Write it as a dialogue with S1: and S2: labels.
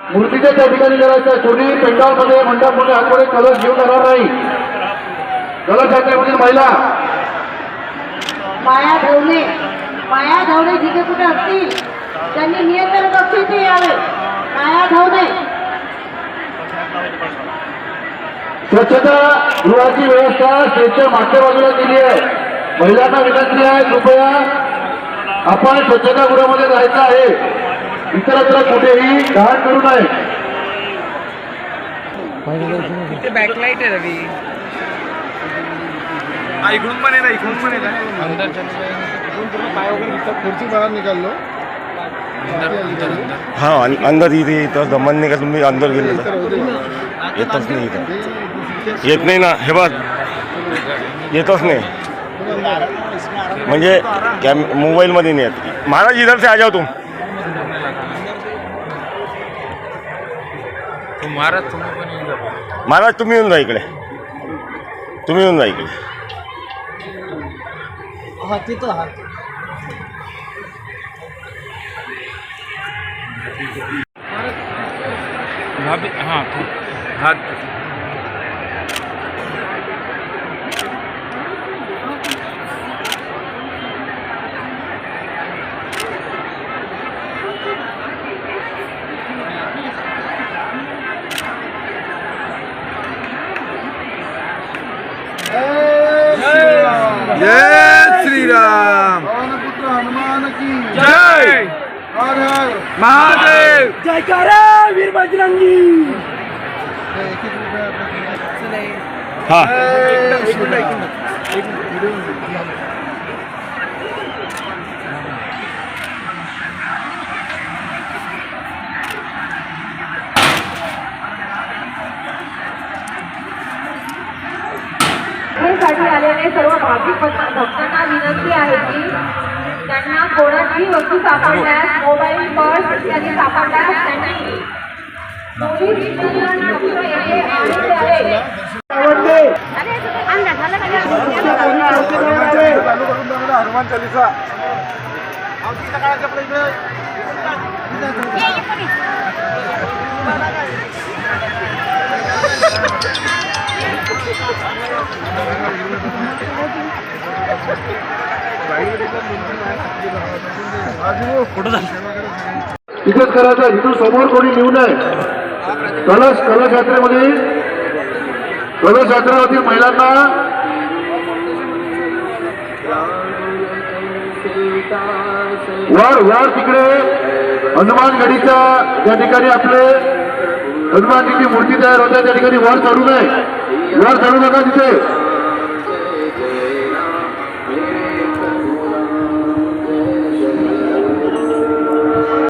S1: मूर्तीच्या त्या ठिकाणी करायचं कोणी पेंडॉलमध्ये मंडपमध्ये आतमध्ये कलश घेऊन येणार नाही. कलश यात्रेमधील महिला.
S2: माया ढवणे माया ढवणे जिथे कुठे असतील त्यांनी नियंत्रण कक्ष इथे यावे. माया ढवणे
S1: स्वच्छता गृहाची व्यवस्था स्टेजच्या मागच्या बाजूला केली आहे. महिलांना विनंती आहे कृपया आपण स्वच्छता गृहामध्ये जायचं आहे. इतरत्र कुठेही घाण करू नये.
S3: बॅकलाईट आहे रवी.
S4: इकडून पण ना इकडून पण ना
S3: अंदर
S4: पाय वगैरे खुर्ची बाहेर निघालो
S5: हाँ अं- अंदर इथे इथं दमन नाही का तुम्ही? अंदर गेले येतच नाही इथं. येत नाही ना. हे बघ. येतच नाही. म्हणजे कॅम मोबाईलमध्ये नाही येत. महाराज इधर से आ जाओ तुम
S3: तू महाराज तुम्ही पण येऊन जा
S5: महाराज तुम्ही येऊन जा इकडे. तुम्ही येऊन जा इकडे.
S3: भाभी हां. हात
S4: जय श्रीराम। पुत्र हनुमान की
S3: जय
S4: हर हर
S3: महादेव
S5: हां
S2: साठी आलेले सर्व भाविक भक्त- भक्तांना विनंती आहे की त्यांना कोणाची वस्तू सापडल्यास मोबाईल पर्स इत्यादी सापडल्यास त्यांनी
S4: हनुमान चालीसा.
S1: तिकट करायचं इथून समोर कोणी लिहू नये. कलश कलश यात्रेमध्ये कलश यात्रेमधील महिलांना वर वर तिकडे. हनुमानगडीच्या त्या ठिकाणी आपले हनुमानजीची मूर्ती तयार होते त्या ठिकाणी वर चढू नये. वर चढू नका तिथे.